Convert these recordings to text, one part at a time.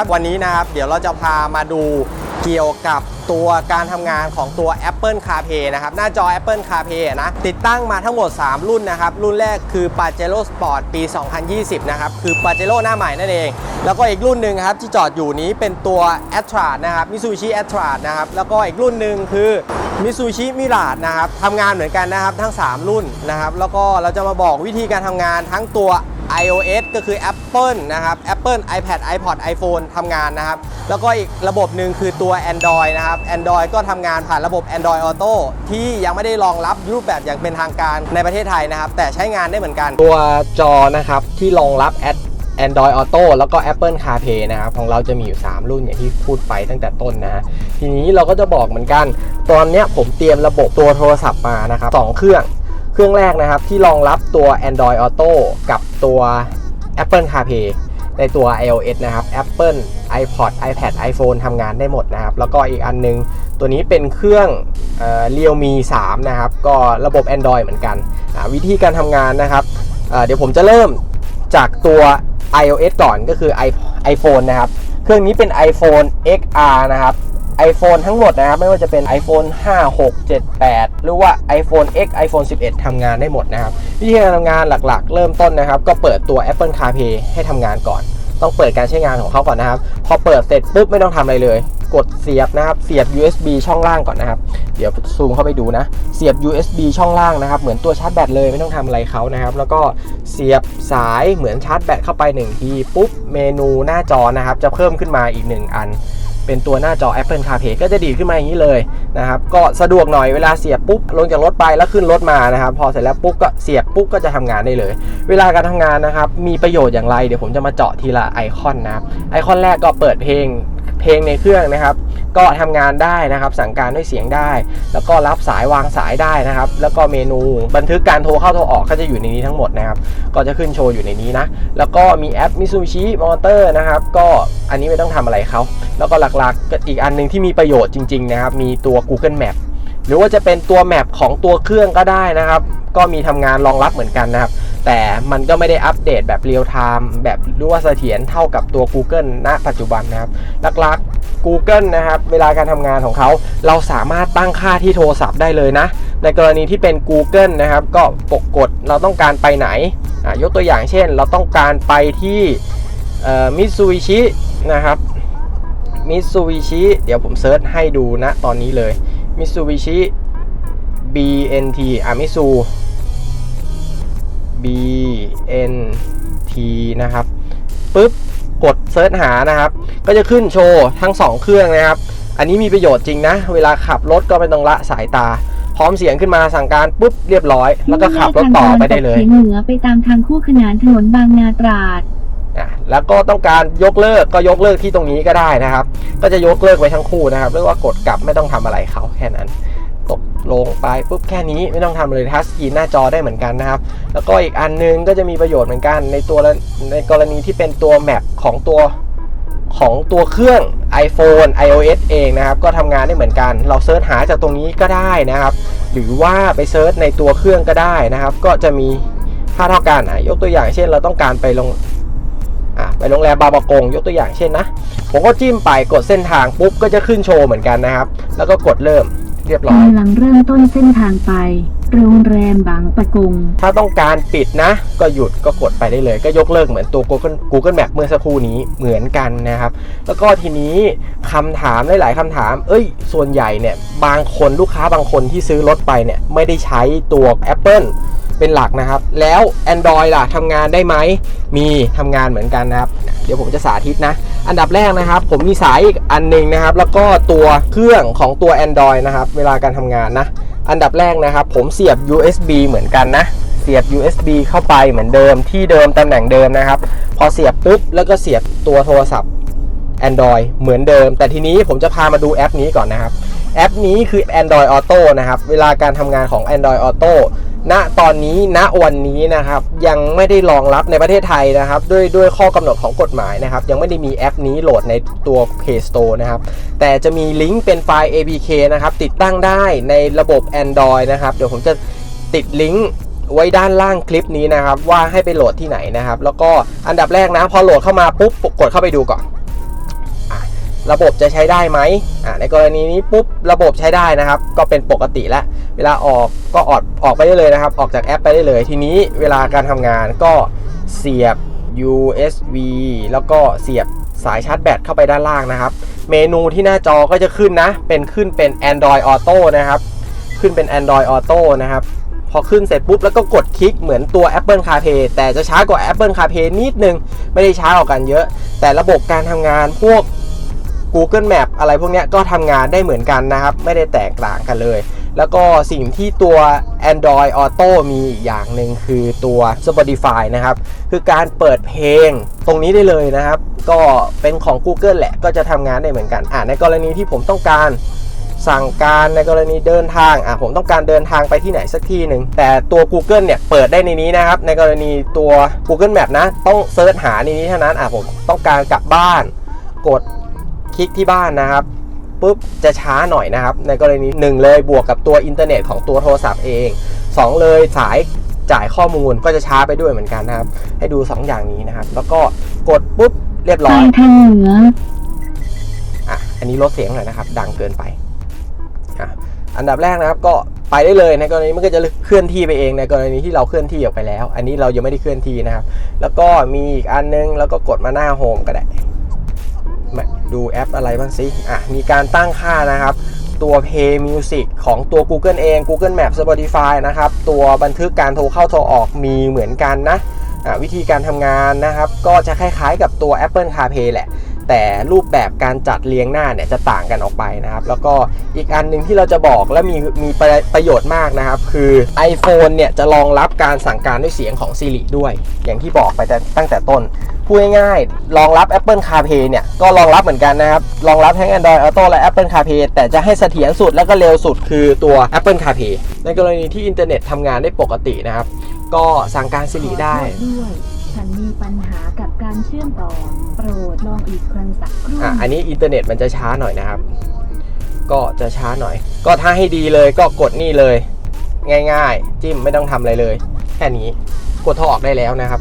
วับวันนี้นะครับ เดี๋ยวเราจะพามาดูเกี่ยวกับตัวการทำงานของตัว Apple CarPlay นะครับ หน้าจอ Apple CarPlay นะ ติดตั้งมาทั้งหมด 3 รุ่นนะครับ รุ่นแรกคือ Pajero Sport ปี 2020 นะครับ คือ Pajero หน้าใหม่นั่นเอง แล้วก็อีกรุ่นหนึ่งครับ ที่จอดอยู่นี้เป็นตัว a t r a นะครับ Mitsubishi a t r a นะครับ แล้วก็อีกรุ่นหนึ่งคือ Mitsubishi Mirage นะครับทำงานเหมือนกันนะครับทั้ง 3 รุ่นนะครับ แล้วก็เราจะมาบอกวิธีการทำงานทั้งตัว iOS ก็คือ Apple นะครับ Apple iPad iPod iPhone ทำงานนะครับ แล้วก็อีกระบบหนึ่งคือตัว Android นะครับ Android ก็ทำงานผ่านระบบ Android Auto ที่ยังไม่ได้รองรับรูปแบบอย่างเป็นทางการในประเทศไทยนะครับ แต่ใช้งานได้เหมือนกัน ตัวจอนะครับที่รองรับ Android Auto แล้วก็ Apple CarPlay นะครับของเราจะมีอยู่ 3 รุ่นอย่างที่พูดไปตั้งแต่ต้นนะฮะทีนี้เราก็จะบอกเหมือนกัน ตอนเนี้ยผมเตรียมระบบตัวโทรศัพท์มานะครับสองเครื่อง เครื่องแรกนะครับที่รองรับตัว Android Auto กับตัว Apple CarPlay ในตัว iOS นะครับ Apple iPod iPad iPhone ทำงานได้หมดนะครับ แล้วก็อีกอันนึง ตัวนี้เป็นเครื่องเอ่อ Realme 3นะครับ ก็ระบบ Android เหมือนกัน วิธีการทำงานนะครับเเดี๋ยวผมจะเริ่มจากตัว iOS ก่อนก็คือ iPhone นะครับ เครื่องนี้เป็น iPhone XR นะครับ iPhone ทั้งหมดนะครับ ไม่ว่าจะเป็น iPhone 5 6 7 8 หรือว่า iPhone X iPhone 11ทำงานได้หมดนะครับ วิธีการทำงานหลักๆ เริ่มต้นนะครับ ก็เปิดตัว Apple CarPlay ให้ทำงานก่อน ต้องเปิดการใช้งานของเขาก่อนนะครับ พอเปิดเสร็จปุ๊บไม่ต้องทำอะไรเลย กดเสียบนะครับ เสียบ USB ช่องล่างก่อนนะครับ เดี๋ยวซูมเข้าไปดูนะ เสียบ USB ช่องล่างนะครับ เหมือนตัวชาร์จแบตเลยไม่ต้องทำอะไรเขานะครับ แล้วก็เสียบสายเหมือนชาร์จแบตเข้าไป1ทีปุ๊บ เมนูหน้าจอนะครับ จะเพิ่มขึ้นมาอีก 1 อัน เป็นตัวหน้าจอ Apple CarPlay ก็จะดีขึ้นมาอย่างนี้เลยนะครับก็สะดวกหน่อยเวลาเสียบปุ๊บลงจากรถไปแล้วขึ้นรถมานะครับพอเสร็จแล้วปุ๊บก็เสียบปุ๊บก็จะทำงานได้เลย เวลาการทำงานนะครับมีประโยชน์อย่างไรเดี๋ยวผมจะมาเจาะทีละไอคอนนะครับไอคอนแรกก็เปิดเพลงเพลงในเครื่องนะครับ ก็ทำงานได้นะครับสั่งการด้วยเสียงได้ แล้วก็รับสายวางสายได้นะครับ แล้วก็เมนูบันทึกการโทรเข้าโทรออกก็จะอยู่ในนี้ทั้งหมดนะครับ ก็จะขึ้นโชว์อยู่ในนี้นะ แล้วก็มีแอป Mitsubishi Motor นะครับ ก็อันนี้ไม่ต้องทำอะไรเขาแล้วก็หลักๆก็อีกอันหนึงที่มีประโยชน์จริงๆนะครับ มีตัว Google Map หรือว่าจะเป็นตัวแมปของตัวเครื่องก็ได้นะครับ ก็มีทำงานรองรับเหมือนกันนะครับ แต่มันก็ไม่ได้อัปเดตแบบเรียลไทม์แบบหรือว่าเสถียรเท่ากับตัว Google ณ ปัจจุบันนะครับหลักๆ Google นะครับ เวลาการทำงานของเขา เราสามารถตั้งค่าที่โทรศัพท์ได้เลยนะ ในกรณีที่เป็น Google นะครับ ก็ปกกดเราต้องการไปไหนอะยกตัวอย่างเช่น เราต้องการไปที่มิซูบิชินะครับมิซูบิชิเดี๋ยวผมเซิร์ชให้ดูนะตอนนี้เลยมิซูบิชิ BNT อะมิซู BNT นะครับปุ๊บกดเซิร์ชหานะครับ ก็จะขึ้นโชว์ทั้ง 2 เครื่องนะครับ อันนี้มีประโยชน์จริงนะ เวลาขับรถก็ไม่ต้องละสายตา พร้อมเสียงขึ้นมาสั่งการปุ๊บเรียบร้อย แล้วก็ขับรถต่อไปได้เลยเฉียงเหนือไปตามทางคู่ขนานถนนบางนาตราดอะแล้วก็ต้องการยกเลิกก็ยกเลิกที่ตรงนี้ก็ได้นะครับ ก็จะยกเลิกไว้ทั้งคู่นะครับเรียกว่ากดกลับไม่ต้องทำอะไรเขาแค่นั้นตก ลงไปปุ๊บแค่นี้ไม่ต้องทำเลยทัชสกรีนหน้าจอได้เหมือนกันนะครับ แล้วก็อีกอันนึงก็จะมีประโยชน์เหมือนกันในตัวในกรณีที่เป็นตัวแมปของตัวของตัวเครื่อง iPhone iOS เองนะครับ ก็ทำงานได้เหมือนกัน เราเซิร์ชหาจากตรงนี้ก็ได้นะครับ หรือว่าไปเซิร์ชในตัวเครื่องก็ได้นะครับ ก็จะมีค่าเท่ากันอะยกตัวอย่างเช่น เราต้องการไปลงอะไปโรงแรมบาบากง ยกตัวอย่างเช่นนะ ผมก็จิ้มไปกดเส้นทางปุ๊บก็จะขึ้นโชว์เหมือนกันนะครับ แล้วก็กดเริ่ม เรียบร้อยกำลังเริ่มต้นเส้นทางไปโรงแรมบางปะกง ถ้าต้องการปิดนะ ก็หยุดก็กดไปได้เลย ก็ยกเลิกเหมือนตัว Google Google Map เมื่อสักครู่นี้เหมือนกันนะครับ แล้วก็ทีนี้คำถามหลายๆคำถาม เอ้ย ส่วนใหญ่เนี่ย บางคนลูกค้าบางคนที่ซื้อรถไปเนี่ย ไม่ได้ใช้ตัว Apple เป็นหลักนะครับ แล้ว Android ล่ะทำงานได้ไหมมีทำงานเหมือนกันนะครับ เดี๋ยวผมจะสาธิตนะ อันดับแรกนะครับ ผมมีสายอีกอันหนึงนะครับ แล้วก็ตัวเครื่องของตัว Android นะครับ เวลาการทำงานนะ อันดับแรกนะครับ ผมเสียบ USB เหมือนกันนะ เสียบ USB เข้าไปเหมือนเดิมที่เดิมตำแหน่งเดิมนะครับ พอเสียบปุ๊บแล้วก็เสียบตัวโทรศัพท์ Android เหมือนเดิม แต่ทีนี้ผมจะพามาดูแอปนี้ก่อนนะครับ แอปนี้คือ Android Auto นะครับ เวลาการทำงานของ Android Auto ณตอนนี้ณวันนี้นะครับยังไม่ได้รองรับในประเทศไทยนะครับ ด้วยด้วยข้อกำหนดของกฎหมายนะครับ ยังไม่ได้มีแอปนี้โหลดในตัว Play Store นะครับ แต่จะมีลิงก์เป็นไฟล์ APK นะครับ ติดตั้งได้ในระบบ Android นะครับ เดี๋ยวผมจะติดลิงก์ไว้ด้านล่างคลิปนี้นะครับ ว่าให้ไปโหลดที่ไหนนะครับ แล้วก็อันดับแรกนะ พอโหลดเข้ามาปุ๊บกดเข้าไปดูก่อน ระบบจะใช้ได้ไหมอ่าในกรณีนี้ปุ๊บระบบใช้ได้นะครับ ก็เป็นปกติแล้วเวลาออกก็ออกออกไปได้เลยนะครับ ออกจากแอปไปได้เลย ทีนี้เวลาการทำงานก็เสียบ USB แล้วก็เสียบสายชาร์จแบตเข้าไปด้านล่างนะครับ เมนูที่หน้าจอก็จะขึ้นนะ เป็นขึ้นเป็น Android Auto นะครับ ขึ้นเป็น Android Auto นะครับ พอขึ้นเสร็จปุ๊บแล้วก็กดคลิกเหมือนตัว Apple CarPlay แต่จะช้ากว่า Apple CarPlay นิดนึง ไม่ได้ช้ากว่ากันเยอะ แต่ระบบการทำงานพวก Google Map อะไรพวกนี้ก็ทำงานได้เหมือนกันนะครับ ไม่ได้แตกต่างกันเลย แล้วก็สิ่งที่ตัว Android Auto มีอีกอย่างหนึ่งคือตัว Spotify นะครับ คือการเปิดเพลงตรงนี้ได้เลยนะครับ ก็เป็นของ Google แหละก็จะทำงานได้เหมือนกันอ่าในกรณีที่ผมต้องการสั่งการในกรณีเดินทาง อะผมต้องการเดินทางไปที่ไหนสักที่หนึ่ง แต่ตัว Google เนี่ยเปิดได้ในนี้นะครับ ในกรณีตัว Google Map นะ ต้องเซิร์ชหาในนี้เท่านั้น อะผมต้องการกลับบ้าน กด คลิกที่บ้านนะครับปุ๊บจะช้าหน่อยนะครับ ในกรณีหนึ่งเลยบวกกับตัวอินเทอร์เน็ตของตัวโทรศัพท์เองสองเลยสายจ่ายข้อมูลก็จะช้าไปด้วยเหมือนกันนะครับ ให้ดู 2 อย่างนี้นะครับ แล้วก็กดปุ๊บเรียบร้ไปอยทางเหนืออะอันนี้ลดเสียงหน่อยนะครับ ดังเกินไปอะอันดับแรกนะครับก็ไปได้เลยในกรณีมันก็จะเคลื่อนที่ไปเองในกรณีที่เราเคลื่อนที่ออกไปแล้ว อันนี้เรายังไม่ได้เคลื่อนที่นะครับ แล้วก็มีอีกอันนึงแล้วก็กดมาหน้าโฮมก็ได้มา ดูแอปอะไรบ้างสิอะมีการตั้งค่านะครับ ตัว Play Music ของตัว Google เอง Google Map Spotify นะครับ ตัวบันทึกการโทรเข้าโทรออกมีเหมือนกันนะอะวิธีการทำงานนะครับ ก็จะคล้ายๆกับตัว Apple CarPlay แหละ แต่รูปแบบการจัดเรียงหน้าเนี่ยจะต่างกันออกไปนะครับ แล้วก็อีกอันหนึ่งที่เราจะบอกและมีมีประโยชน์มากนะครับ คือ iPhone เนี่ยจะรองรับการสั่งการด้วยเสียงของ Siri ด้วย อย่างที่บอกไปแต่ตั้งแต่ต้นพูดง่ายๆรองรับ Apple CarPlay เนี่ยก็รองรับเหมือนกันนะครับรองรับทั้ง Android Auto และ Apple CarPlay แต่จะให้เสถียรสุดและก็เร็วสุดคือตัว Apple CarPlay ในกรณีที่อินเทอร์เน็ตทำงานได้ปกตินะครับ ก็สั่งการ Siri ได้ด้ ฉันมีปัญหากับการเชื่อมต่อ โปรดลองอีกครั้งสักครู่อะอันนี้อินเทอร์เน็ตมันจะช้าหน่อยนะครับ ก็จะช้าหน่อย ก็ถ้าให้ดีเลยก็กดนี่เลย ง่ายๆ จิ้มไม่ต้องทำอะไรเลย แค่นี้กดทรออกได้แล้วนะครับ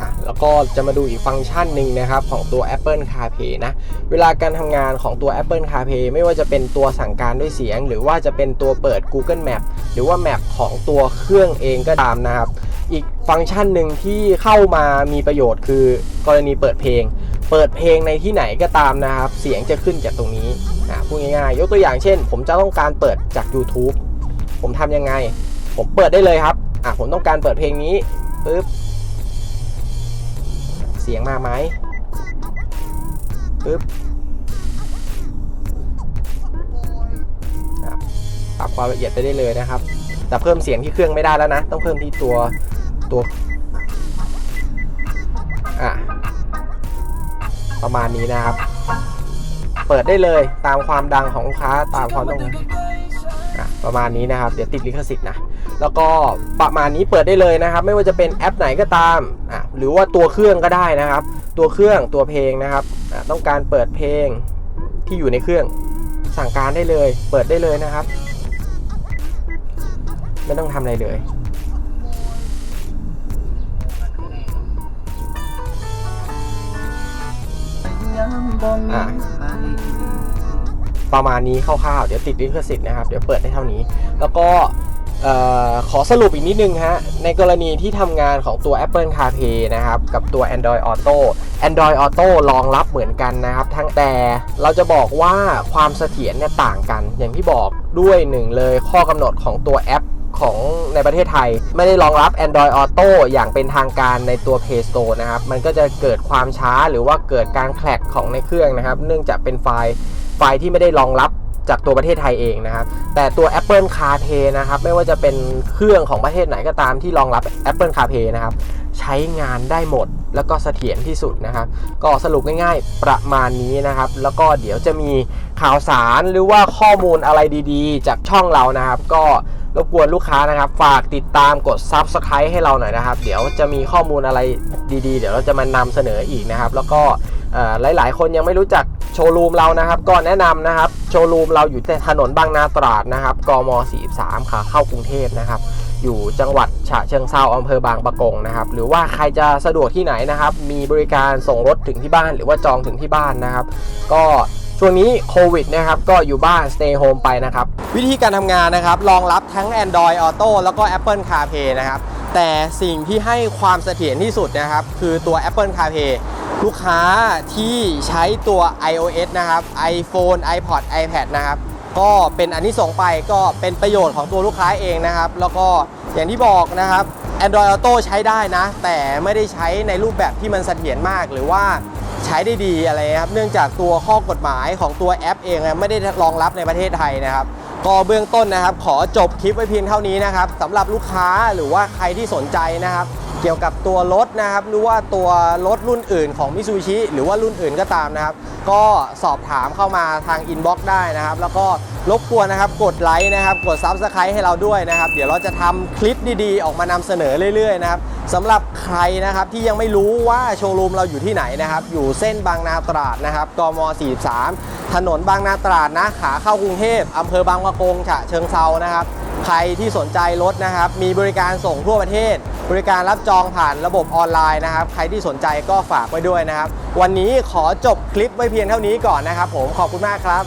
อะแล้วก็จะมาดูอีกฟังก์ชันหนึ่งนะครับ ของตัว Apple CarPlay นะ เวลาการทำงานของตัว Apple CarPlay ไม่ว่าจะเป็นตัวสั่งการด้วยเสียง หรือว่าจะเป็นตัวเปิด Google Map หรือว่าแมปของตัวเครื่องเองก็ตามนะครับ อีกฟังก์ชันหนึ่งที่เข้ามามีประโยชน์คือกรณีเปิดเพลง เปิดเพลงในที่ไหนก็ตามนะครับ เสียงจะขึ้นจากตรงนี้อะพูดง่ายๆ ยกตัวอย่างเช่น ผมจะต้องการเปิดจาก YouTube ผมทำยังไง ผมเปิดได้เลยครับอะผมต้องการเปิดเพลงนี้ปึ๊บเสียงมาไหมปึ๊บปรับความละเอียดไปได้เลยนะครับ แต่เพิ่มเสียงที่เครื่องไม่ได้แล้วนะ ต้องเพิ่มที่ตัว ตัว อะ ประมาณนี้นะครับ เปิดได้เลยตามความดังของลูกค้าตามความต้องการอะประมาณนี้นะครับ เดี๋ยวติดลิขสิทธิ์นะ แล้วก็ประมาณนี้เปิดได้เลยนะครับ ไม่ว่าจะเป็นแอปไหนก็ตามอะหรือว่าตัวเครื่องก็ได้นะครับ ตัวเครื่องตัวเพลงนะครับอะต้องการเปิดเพลงที่อยู่ในเครื่องสั่งการได้เลย เปิดได้เลยนะครับ ไม่ต้องทำอะไรเลย อะประมาณนี้คร่าวๆ เดี๋ยวติดลิขสิทธิ์นะครับ เดี๋ยวเปิดได้เท่านี้ แล้วก็ขอสรุปอีกนิดนึงฮะ ในกรณีที่ทำงานของตัว Apple CarPlay นะครับ กับตัว Android Auto Android Auto รองรับเหมือนกันนะครับ ทั้งแต่เราจะบอกว่าความเสถียรเนี่ยต่างกัน อย่างที่บอกด้วยหนึ่งเลยข้อกำหนดของตัวแอป ของในประเทศไทย ไม่ได้รองรับ Android Auto อย่างเป็นทางการในตัว Play Store นะครับ มันก็จะเกิดความช้าหรือว่าเกิดการแคลกของในเครื่องนะครับ เนื่องจากเป็นไฟล์ไฟล์ที่ไม่ได้รองรับ จากตัวประเทศไทยเองนะครับ แต่ตัว Apple CarPlay นะครับ ไม่ว่าจะเป็นเครื่องของประเทศไหนก็ตามที่รองรับ Apple CarPlay นะครับ ใช้งานได้หมดแล้วก็เสถียรที่สุดนะครับ ก็สรุปง่ายๆประมาณนี้นะครับ แล้วก็เดี๋ยวจะมีข่าวสารหรือว่าข้อมูลอะไรดีๆ จากช่องเรานะครับ ก็รบกวนลูกค้านะครับ ฝากติดตามกด Subscribe ให้เราหน่อยนะครับ เดี๋ยวจะมีข้อมูลอะไรดีๆ เดี๋ยวเราจะมานำเสนออีกนะครับ แล้วก็หลายๆ คนยังไม่รู้จักโชว์รูมเรานะครับ ก็แนะนำนะครับ โชว์รูมเราอยู่ที่ถนนบางนาตราดนะครับ กม 43 ขาเข้ากรุงเทพนะครับ อยู่จังหวัดฉะเชิงเซาอำเภอบางปะกงนะครับ หรือว่าใครจะสะดวกที่ไหนนะครับ มีบริการส่งรถถึงที่บ้าน หรือว่าจองถึงที่บ้านนะครับ ก็ช่วงนี้โควิดนะครับ ก็อยู่บ้าน stay home ไปนะครับ วิธีการทำงานนะครับ รองรับทั้ง Android Auto แล้วก็ Apple CarPlay นะครับ แต่สิ่งที่ให้ความเสถียรที่สุดนะครับ คือตัว Apple CarPlay ลูกค้าที่ใช้ตัว iOS นะครับ iPhone iPod iPad นะครับก็เป็นอันนี้ส่งไปก็เป็นประโยชน์ของตัวลูกค้าเองนะครับ แล้วก็อย่างที่บอกนะครับ Android Auto ใช้ได้นะ แต่ไม่ได้ใช้ในรูปแบบที่มันเสถียรมากหรือว่าใช้ได้ดีอะไรครับ เนื่องจากตัวข้อกฎหมายของตัวแอปเองไม่ได้รองรับในประเทศไทยนะครับ ก็เบื้องต้นนะครับ ขอจบคลิปไว้เพียงเท่านี้นะครับสำหรับลูกค้าหรือว่าใครที่สนใจนะครับ กี่ยวกับตัวรถนะครับหรือว่าตัวรถรุ่นอื่นของมิ t ูชิหรือว่ารุ่นอื่นก็ตามนะครับ ก็สอบถามเข้ามาทางอินบ็อกซ์ได้นะครับ แล้วก็รบกวนนะครับกดไลค์นะครับกด Subscribe ให้เราด้วยนะครับ เดี๋ยวเราจะทำคลิปดีๆ ออกมานำเสนอเรื่อยๆนะครับสำหรับใครนะครับที่ยังไม่รู้ว่าโชว์รูมเราอยู่ที่ไหนนะครับ อยู่เส้นบางนาตราดนะครับกม 43 ถนนบางนาตราดนะขาเข้ากรุงเทพอำเภอบางปะกงฉะเชิงเซานะครับ ใครที่สนใจรถนะครับ มีบริการส่งทั่วประเทศ บริการรับจองผ่านระบบออนไลน์นะครับ ใครที่สนใจก็ฝากไว้ด้วยนะครับ วันนี้ขอจบคลิปไว้เพียงเท่านี้ก่อนนะครับ ผมขอบคุณมากครับ